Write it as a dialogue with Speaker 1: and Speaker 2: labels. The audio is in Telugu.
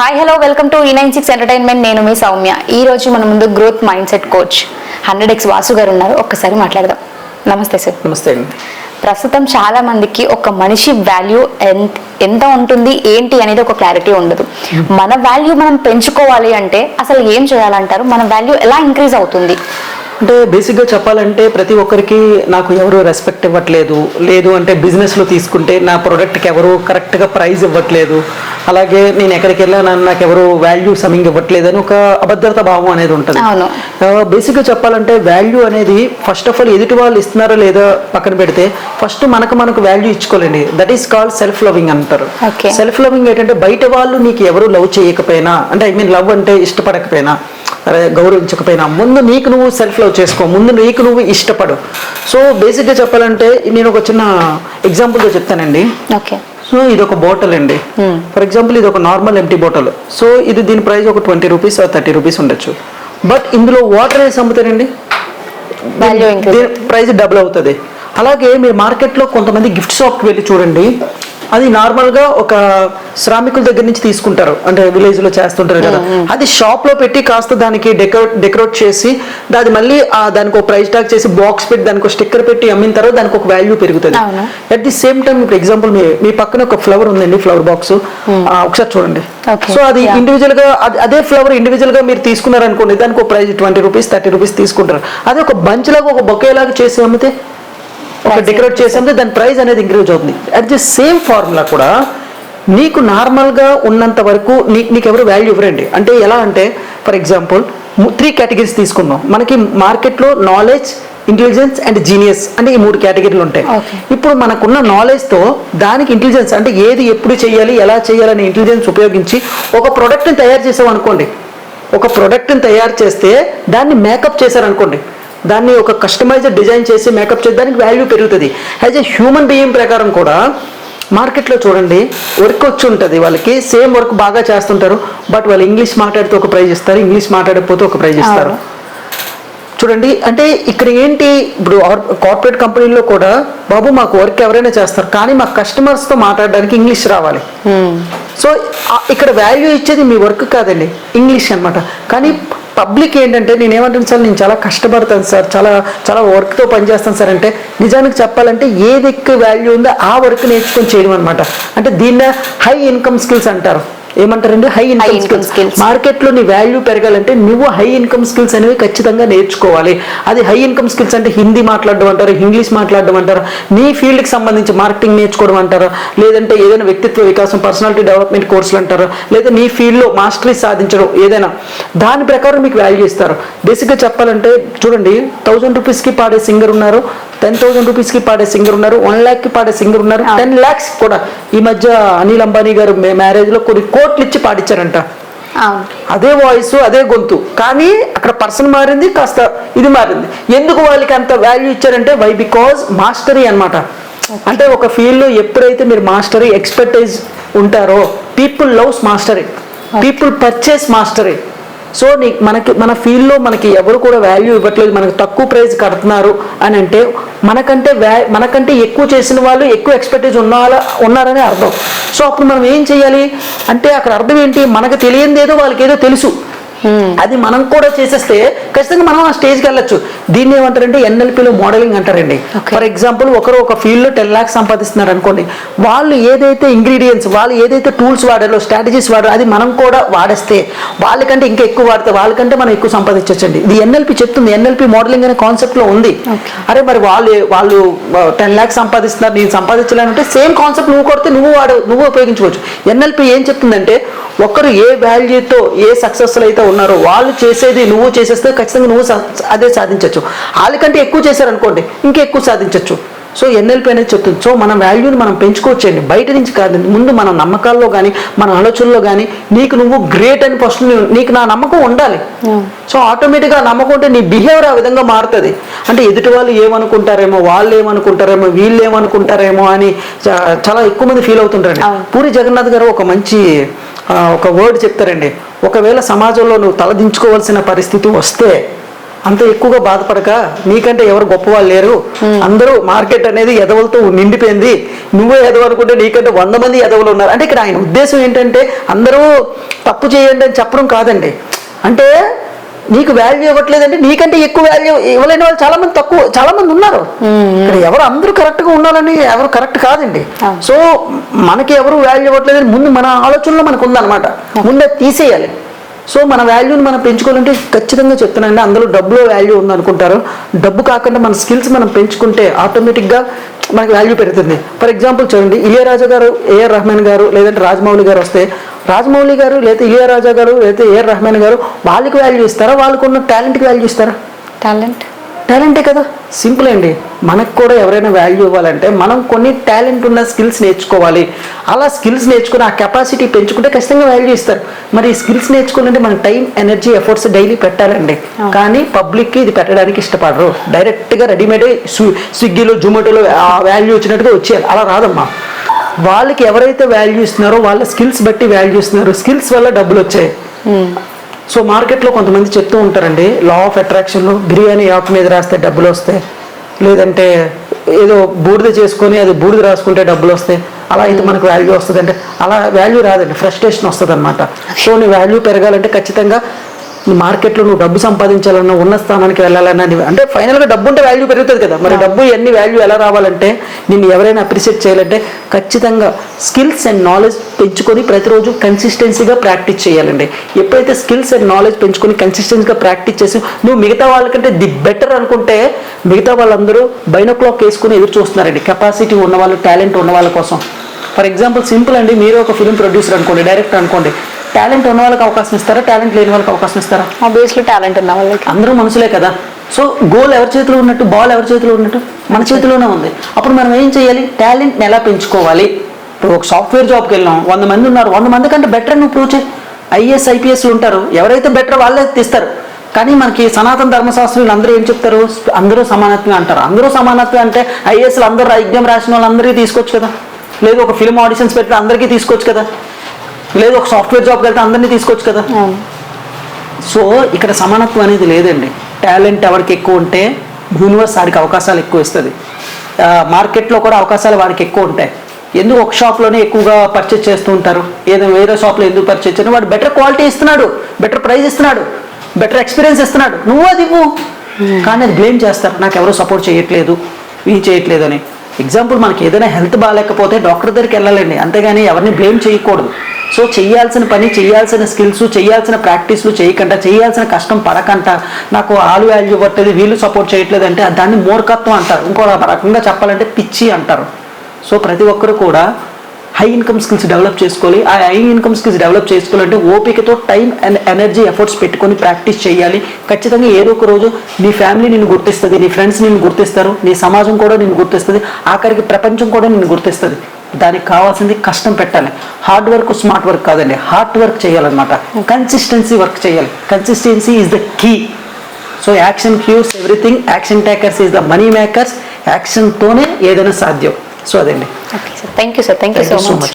Speaker 1: హాయ్ హలో వెల్కమ్ టు ఈ నైన్ సిక్స్ ఎంటర్టైన్మెంట్ నేను మీ సౌమ్య. ఈ రోజు మన ముందు growth mindset coach hundred X Vasu garu ఉన్నారు. ఒక్కసారి మాట్లాడదాం. నమస్తే సార్.
Speaker 2: నమస్తే అండి.
Speaker 1: ప్రస్తుతం చాలా మందికి ఒక మనిషి వాల్యూ ఎంత ఎంత ఉంటుంది ఏంటి అనేది ఒక క్లారిటీ ఉండదు. మన వాల్యూ మనం పెంచుకోవాలి అంటే అసలు ఏం చేయాలంటారు? మన వాల్యూ ఎలా ఇంక్రీజ్ అవుతుంది?
Speaker 2: అంటే బేసిక్గా చెప్పాలంటే ప్రతి ఒక్కరికి నాకు ఎవరు రెస్పెక్ట్ ఇవ్వట్లేదు. లేదు అంటే బిజినెస్లో తీసుకుంటే నా ప్రోడక్ట్కి ఎవరు కరెక్ట్గా ప్రైస్ ఇవ్వట్లేదు. అలాగే నేను ఎక్కడికి వెళ్ళాను నాకు ఎవరు వాల్యూ సమింగ్ ఇవ్వట్లేదు అని ఒక అభద్రత భావం అనేది ఉంటుంది. బేసిక్గా చెప్పాలంటే వాల్యూ అనేది ఫస్ట్ ఆఫ్ ఆల్ ఎదుటి వాళ్ళు ఇస్తున్నారో లేదో పక్కన పెడితే ఫస్ట్ మనకు మనకు value ఇచ్చుకోలేండి. That is called self loving అంటారు. సెల్ఫ్ లవింగ్ ఏంటంటే బయట వాళ్ళు నీకు ఎవరు లవ్ చేయకపోయినా అంటే ఐ మీన్ లవ్ అంటే ఇష్టపడకపోయినా గౌరవించకపోయినా ముందు నీకు నువ్వు సెల్ఫ్ లవ్ చేసుకో ముందు నీకు నువ్వు ఇష్టపడు. సో బేసిక్గా చెప్పాలంటే నేను ఒక చిన్న ఎగ్జాంపుల్తో చెప్తానండి.
Speaker 1: ఓకే.
Speaker 2: సో ఇది ఒక బాటిల్ అండి. ఫర్ ఎగ్జాంపుల్ ఇది ఒక నార్మల్ ఎంటీ బాటిల్ సో ఇది దీని ప్రైస్ ఒక ట్వంటీ రూపీస్ థర్టీ రూపీస్ ఉండొచ్చు. బట్ ఇందులో వాటర్ వేసి అమ్ముతారండి? ప్రైస్ డబుల్ అవుతుంది. అలాగే మీరు మార్కెట్లో కొంతమంది గిఫ్ట్ షాప్కి వెళ్ళి చూడండి. అది నార్మల్గా ఒక శ్రామికుల దగ్గర నుంచి తీసుకుంటారు. అంటే విలేజ్లో చేస్తుంటారు కదా. అది షాప్లో పెట్టి కాస్త దానికి డెకరేట్ డెకరేట్ చేసి దాని మళ్ళీ ఆ దానికి ఒక ప్రైస్ ట్యాగ్ చేసి బాక్స్ పెట్టి దానికి ఒక స్టిక్కర్ పెట్టి అమ్మిన తర్వాత దానికి ఒక వాల్యూ పెరుగుతుంది. అట్ ది సేమ్ టైం ఇప్పుడు ఎగ్జాంపుల్ మీ మీ పక్కన ఒక ఫ్లవర్ ఉందండి ఫ్లవర్ బాక్స్. ఒకసారి చూడండి. సో అది. ఇండివిజువల్గా అది- అదే ఫ్లవర్ ఇండివిజువల్గా మీరు తీసుకున్నారు అనుకోండి దానికి ఒక price twenty rupees thirty rupees తీసుకుంటారు. అదే ఒక బంచ్ లాగా ఒక బొకే లాగా చేసి అమ్మితే ఒక డెకరేట్ చేసి అమ్మితే దాని ప్రైస్ అనేది ఇంక్రీజ్ అవుతుంది. అట్ ది సేమ్ ఫార్ములా కూడా నీకు నార్మల్గా ఉన్నంత వరకు నీ నీకు ఎవరు వాల్యూ ఇవ్వరండి. అంటే ఎలా అంటే ఫర్ ఎగ్జాంపుల్ త్రీ కేటగిరీస్ తీసుకుందాం. మనకి మార్కెట్లో నాలెడ్జ్ ఇంటెలిజెన్స్ అండ్ జీనియస్ అంటే ఈ మూడు కేటగిరీలు ఉంటాయి. ఇప్పుడు మనకున్న knowledge తో దానికి ఇంటెలిజెన్స్ అంటే ఏది ఎప్పుడు చేయాలి ఎలా చేయాలని ఇంటెలిజెన్స్ ఉపయోగించి ఒక ప్రోడక్ట్ని తయారు చేసాం అనుకోండి ఒక ప్రోడక్ట్ని తయారు చేస్తే దాన్ని మేకప్ చేశారనుకోండి. దాన్ని ఒక కస్టమైజ్డ్ డిజైన్ చేసి మేకప్ చేసి దానికి వాల్యూ పెరుగుతుంది. యాజ్ ఎ హ్యూమన్ బీయింగ్ ప్రకారం కూడా మార్కెట్లో చూడండి వర్క్ వచ్చి ఉంటుంది వాళ్ళకి. సేమ్ వర్క్ బాగా చేస్తుంటారు బట్ వాళ్ళు ఇంగ్లీష్ మాట్లాడితే ఒక ప్రైజ్ ఇస్తారు ఇంగ్లీష్ మాట్లాడకపోతే ఒక ప్రైజ్ ఇస్తారు. చూడండి అంటే ఇక్కడ ఏంటి ఇప్పుడు కార్పొరేట్ కంపెనీల్లో కూడా బాబు మాకు వర్క్ ఎవరైనా చేస్తారు కానీ మా కస్టమర్స్తో మాట్లాడడానికి ఇంగ్లీష్ రావాలి. సో ఇక్కడ వాల్యూ ఇచ్చేది మీ వర్క్ కాదండి ఇంగ్లీష్ అన్నమాట. కానీ పబ్లిక్ ఏంటంటే నేను ఏమంటాను సార్ నేను చాలా కష్టపడతాను సార్ చాలా చాలా వర్క్తో పనిచేస్తాను సార్ అంటే నిజానికి చెప్పాలంటే ఏది ఎక్కువ వాల్యూ ఉందో ఆ వర్క్ నేర్చుకొని చేయడం అనమాట అంటే దీన్నే హై ఇన్కమ్ స్కిల్స్ అంటారు. ఏమంటారండి? High income skills. మార్కెట్లో నీ వాల్యూ పెరగాలంటే నువ్వు హై ఇన్కమ్ స్కిల్స్ అనేవి ఖచ్చితంగా నేర్చుకోవాలి. అది హై ఇన్కమ్ స్కిల్స్ అంటే హిందీ మాట్లాడడం అంటారు ఇంగ్లీష్ మాట్లాడడం అంటారు నీ ఫీల్డ్కి సంబంధించి మార్కెటింగ్ నేర్చుకోవడం అంటారు లేదంటే ఏదైనా వ్యక్తిత్వ వికాసం పర్సనాలిటీ డెవలప్మెంట్ కోర్సులు అంటారు లేదా నీ ఫీల్డ్లో మాస్టరీ సాధించడం ఏదైనా. దాని ప్రకారం మీకు వాల్యూ ఇస్తారు. బేసిక్గా చెప్పాలంటే చూడండి థౌజండ్ రూపీస్కి పాడే సింగర్ ఉన్నారు టెన్ థౌసండ్ రూపీస్కి పాడే సింగర్ ఉన్నారు వన్ ల్యాక్కి పాడే సింగర్ ఉన్నారు టెన్ ల్యాక్స్ కూడా ఈ మధ్య అనిల్ అంబానీ గారు మ్యారేజ్లో కొన్ని కోట్లు ఇచ్చి పాడించారంట అదే వాయిస్ అదే గొంతు. కానీ అక్కడ పర్సన్ మారింది కాస్త ఇది మారింది. ఎందుకు వాళ్ళకి అంత వాల్యూ ఇచ్చారంటే వై బికాజ్ మాస్టరీ అన్నమాట. అంటే ఒక ఫీల్డ్లో ఎప్పుడైతే మీరు మాస్టరీ ఎక్స్పర్టైజ్ ఉంటారో people loves mastery people purchase mastery so నీ మనకి మన ఫీల్డ్లో మనకి ఎవరు కూడా వాల్యూ ఇవ్వట్లేదు మనకు తక్కువ ప్రైస్ కడుతున్నారు అని అంటే మనకంటే వ్యా మనకంటే ఎక్కువ చేసిన వాళ్ళు ఎక్కువ ఎక్స్పెక్టేజ్ ఉన్నారా ఉన్నారని అర్థం. సో అప్పుడు మనం ఏం చేయాలి? అంటే అక్కడ అర్థం ఏంటి? మనకు తెలియంది ఏదో వాళ్ళకి ఏదో తెలుసు. అది మనం కూడా చేసేస్తే ఖచ్చితంగా మనం ఆ స్టేజ్కి వెళ్ళొచ్చు. దీన్ని ఏమంటారంటే ఎన్ఎల్పిలో మోడలింగ్ అంటారండి. ఫర్ ఎగ్జాంపుల్ ఒకరు ఒక ఫీల్డ్లో టెన్ ల్యాక్స్ సంపాదిస్తున్నారు అనుకోండి వాళ్ళు ఏదైతే ఇంగ్రీడియంట్స్ వాళ్ళు ఏదైతే టూల్స్ వాడారో స్ట్రాటజీస్ వాడారో అది మనం కూడా వాడేస్తే వాళ్ళకంటే ఇంకా ఎక్కువ వాడితే వాళ్ళకంటే మనం ఎక్కువ సంపాదించవచ్చండి ఇది ఎన్ఎల్పి చెప్తుంది. ఎన్ఎల్పి మోడలింగ్ అనే కాన్సెప్ట్లో ఉంది. అరే మరి వాళ్ళు వాళ్ళు టెన్ ల్యాక్స్ సంపాదిస్తున్నారు నేను సంపాదించాలంటే సేమ్ కాన్సెప్ట్ నువ్వు కొడితే నువ్వు వాడు నువ్వు ఉపయోగించుకోవచ్చు. ఎన్ఎల్పి ఏం చెప్తుందంటే ఒకరు ఏ వాల్యూతో ఏ సక్సెస్ఫుల్ అయితే ఉన్నారో వాళ్ళు చేసేది నువ్వు చేసేస్తే ఖచ్చితంగా నువ్వు అదే సాధించవచ్చు వాళ్ళకంటే ఎక్కువ చేశారనుకోండి ఇంకా ఎక్కువ సాధించవచ్చు సో ఎన్ఎల్పి అనేది చెప్తుంది. సో మన వాల్యూని మనం పెంచుకోవచ్చండి. బయట నుంచి కాదండి ముందు మన నమ్మకాల్లో కానీ మన ఆలోచనలో కానీ నీకు నువ్వు గ్రేట్ అని ఫస్ట్ నీకు నా నమ్మకం ఉండాలి. సో ఆటోమేటిక్గా నమ్మకం ఉంటే నీ బిహేవియర్ ఆ విధంగా మారుతుంది. అంటే ఎదుటి వాళ్ళు ఏమనుకుంటారేమో వాళ్ళు ఏమనుకుంటారేమో వీళ్ళు ఏమనుకుంటారేమో అని చాలా ఎక్కువ మంది ఫీల్ అవుతుంటారండి. పూరి జగన్నాథ్ గారు ఒక మంచి ఒక వర్డ్ చెప్తారండి. ఒకవేళ సమాజంలో నువ్వు తలదించుకోవాల్సిన పరిస్థితి వస్తే అంత ఎక్కువగా బాధపడక నీకంటే ఎవరు గొప్ప వాళ్ళు లేరు అందరూ మార్కెట్ అనేది ఎదవలతో నిండిపోయింది. నువ్వే ఎదవ అనుకుంటే నీకంటే వంద మంది ఎదవలు ఉన్నారు. అంటే ఇక్కడ ఆయన ఉద్దేశం ఏంటంటే అందరూ తప్పు చేయండి అని చెప్పడం కాదండి. అంటే నీకు వాల్యూ ఇవ్వట్లేదంటే నీకంటే ఎక్కువ వాల్యూ ఇవ్వలేని వాళ్ళు చాలా మంది తక్కువ చాలా మంది ఉన్నారు ఇక్కడ ఎవరు అందరూ కరెక్ట్గా ఉండాలని ఎవరు కరెక్ట్ కాదండి. సో మనకి ఎవరు వాల్యూ ఇవ్వట్లేదని ముందు మన ఆలోచనలో మనకు ఉందన్నమాట. ముందే తీసేయాలి. సో మన వాల్యూని మనం పెంచుకోవాలంటే ఖచ్చితంగా చెప్తున్నానండి అందులో డబ్బులో వాల్యూ ఉందనుకుంటారు. డబ్బు కాకుండా మన స్కిల్స్ మనం పెంచుకుంటే ఆటోమేటిక్గా మనకి వాల్యూ పెరుగుతుంది. ఫర్ ఎగ్జాంపుల్ చూడండి ఇళయరాజా గారు ఏఆర్ రెహమాన్ గారు లేదంటే రాజమౌళి గారు వస్తే రాజమౌళి గారు లేదా ఇళయరాజా గారు లేదా ఏఆర్ రెహమాన్ గారు వాళ్ళకి వాల్యూ ఇస్తారా? వాళ్ళకు ఉన్న టాలెంట్కి వాల్యూ ఇస్తారా?
Speaker 1: టాలెంట్
Speaker 2: టాలెంటే కదా. సింపుల్ అండి. మనకు కూడా ఎవరైనా వాల్యూ ఇవ్వాలంటే మనం కొన్ని టాలెంట్ ఉన్న స్కిల్స్ నేర్చుకోవాలి. అలా స్కిల్స్ నేర్చుకుని ఆ కెపాసిటీ పెంచుకుంటే ఖచ్చితంగా వాల్యూ ఇస్తారు. మరి ఈ స్కిల్స్ నేర్చుకోవాలంటే మన టైం ఎనర్జీ ఎఫర్ట్స్ డైలీ పెట్టాలండి. కానీ పబ్లిక్కి ఇది పెట్టడానికి ఇష్టపడరు. డైరెక్ట్గా రెడీమేడ్ స్విగ్గీలో జొమాటోలో ఆ వాల్యూ వచ్చినట్టుగా వచ్చేయాలి. అలా రాదమ్మా. వాళ్ళకి ఎవరైతే వాల్యూ ఇస్తున్నారో వాళ్ళ స్కిల్స్ బట్టి వాల్యూ ఇస్తున్నారు. స్కిల్స్ వల్ల డబ్బులు వచ్చాయి. సో మార్కెట్లో కొంతమంది చెప్తూ ఉంటారండి లా ఆఫ్ అట్రాక్షన్లో బిర్యానీ ఆకు మీద రాస్తే డబ్బులు వస్తాయి. లేదంటే ఏదో బూడిద చేసుకొని అది బూడిద రాసుకుంటే డబ్బులు వస్తాయి. అలా అయితే మనకు వాల్యూ వస్తుంది అంటే అలా వాల్యూ రాదండి ఫ్రస్ట్రేషన్ వస్తుంది అనమాట సో నీ వాల్యూ పెరగాలంటే ఖచ్చితంగా మార్కెట్లో నువ్వు డబ్బు సంపాదించాలన్నా ఉన్న స్థానానికి వెళ్ళాలన్నా అంటే ఫైనల్గా డబ్బు ఉంటే వాల్యూ పెరుగుతుంది కదా. మరి డబ్బు ఎన్ని వాల్యూ ఎలా రావాలంటే నిన్ను ఎవరైనా అప్రిషియేట్ చేయాలంటే ఖచ్చితంగా స్కిల్స్ అండ్ నాలెడ్జ్ పెంచుకొని ప్రతిరోజు కన్సిస్టెన్సీగా ప్రాక్టీస్ చేయాలండి. ఎప్పుడైతే స్కిల్స్ అండ్ నాలెడ్జ్ పెంచుకొని కన్సిస్టెన్సీగా ప్రాక్టీస్ చేసి నువ్వు మిగతా వాళ్ళకంటే ది బెటర్ అనుకుంటే మిగతా వాళ్ళందరూ బైనో క్లాక్ వేసుకుని ఎదురు చూస్తున్నారండి. కెపాసిటీ ఉన్న వాళ్ళు టాలెంట్ ఉన్న వాళ్ళ కోసం. ఫర్ ఎగ్జాంపుల్ సింపుల్ అండి. మీరు ఒక ఫిలిం ప్రొడ్యూసర్ అనుకోండి డైరెక్టర్ అనుకోండి. టాలెంట్ ఉన్న వాళ్ళకి అవకాశం ఇస్తారా? టాలెంట్ లేని వాళ్ళకి అవకాశం ఇస్తారా?
Speaker 1: ఆబ్వియస్లీ టాలెంట్ ఉన్న వాళ్ళకి.
Speaker 2: అందరూ మనుషులే కదా. సో గోల్ ఎవరి చేతిలో ఉన్నట్టు బాల్ ఎవరి చేతిలో ఉన్నట్టు? మన చేతిలోనే ఉంది. అప్పుడు మనం ఏం చేయాలి? టాలెంట్ని ఎలా పెంచుకోవాలి? ఇప్పుడు ఒక సాఫ్ట్వేర్ జాబ్కి వెళ్ళాం వంద మంది ఉన్నారు. వంద మంది కంటే బెటర్ నువ్వు ప్రూవ్ చేయి. ఐఏఎస్ ఐపీఎస్ ఉంటారు. ఎవరైతే బెటర్ వాళ్ళే తీస్తారు. కానీ మనకి సనాతన ధర్మశాస్త్రులు అందరూ ఏం చెప్తారు? అందరూ సమానత్వం అంటారు. అందరూ సమానత్వం అంటే ఐఏఎస్లు అందరూ ఎగ్జామ్ రాసిన వాళ్ళందరికీ తీసుకోవచ్చు కదా. లేదు ఒక ఫిల్మ్ ఆడిషన్స్ పెట్టి అందరికీ తీసుకోవచ్చు కదా. లేదు ఒక సాఫ్ట్వేర్ జాబ్కి వెళ్తే అందరినీ తీసుకోవచ్చు కదా. సో ఇక్కడ సమానత్వం అనేది లేదండి. టాలెంట్ ఎవరికి ఎక్కువ ఉంటే యూనివర్స్ వాడికి అవకాశాలు ఎక్కువ ఇస్తుంది. మార్కెట్లో కూడా అవకాశాలు వాడికి ఎక్కువ ఉంటాయి. ఎందుకు ఒక షాప్లోనే ఎక్కువగా పర్చేజ్ చేస్తూ ఉంటారు? ఏదో వేరే షాప్లో ఎందుకు పర్చేజ్ చేయను? వాడు బెటర్ క్వాలిటీ ఇస్తున్నాడు బెటర్ ప్రైస్ ఇస్తున్నాడు బెటర్ ఎక్స్పీరియన్స్ ఇస్తున్నాడు. నువ్వు అది ఇవ్వు. కానీ అది బ్లేమ్ చేస్తారు. నాకు ఎవరు సపోర్ట్ చేయట్లేదు ఇది చేయట్లేదు అని. ఎగ్జాంపుల్ మనకి ఏదైనా హెల్త్ బాగాలేకపోతే డాక్టర్ దగ్గరికి వెళ్ళాలండి. అంతేగాని ఎవరిని బ్లేమ్ చేయకూడదు. సో చేయాల్సిన పని చేయాల్సిన స్కిల్స్ చేయాల్సిన ప్రాక్టీస్లు చేయకుండా చేయాల్సిన కష్టం పడకంట. నాకు ఆలు వాల్యూ ఇవ్వట్లేదు వీళ్ళు సపోర్ట్ చేయట్లేదు అంటే దాన్ని మూర్ఖత్వం అంటారు. ఇంకో రకంగా చెప్పాలంటే పిచ్చి అంటారు. సో ప్రతి ఒక్కరు కూడా హై ఇన్కమ్ స్కిల్స్ డెవలప్ చేసుకోవాలి. ఆ హై ఇన్కమ్ స్కిల్స్ డెవలప్ చేసుకోవాలంటే ఓపికతో టైం అండ్ ఎనర్జీ ఎఫర్ట్స్ పెట్టుకొని ప్రాక్టీస్ చేయాలి. ఖచ్చితంగా ఏదో ఒక రోజు నీ ఫ్యామిలీ నిన్ను గుర్తిస్తుంది నీ ఫ్రెండ్స్ నిన్ను గుర్తిస్తారు నీ సమాజం కూడా నిన్ను గుర్తిస్తుంది ఆఖరికి ప్రపంచం కూడా నిన్ను గుర్తిస్తుంది. దానికి కావాల్సింది కష్టం పెట్టాలి. హార్డ్ వర్క్ స్మార్ట్ వర్క్ కాదండి. హార్డ్ వర్క్ చేయాలన్నమాట. కన్సిస్టెన్సీ వర్క్ చేయాలి. Consistency is the key so action cures everything action takers is the money makers యాక్షన్తోనే ఏదైనా సాధ్యం. సో అదండి.
Speaker 1: Thank you sir thank you so much.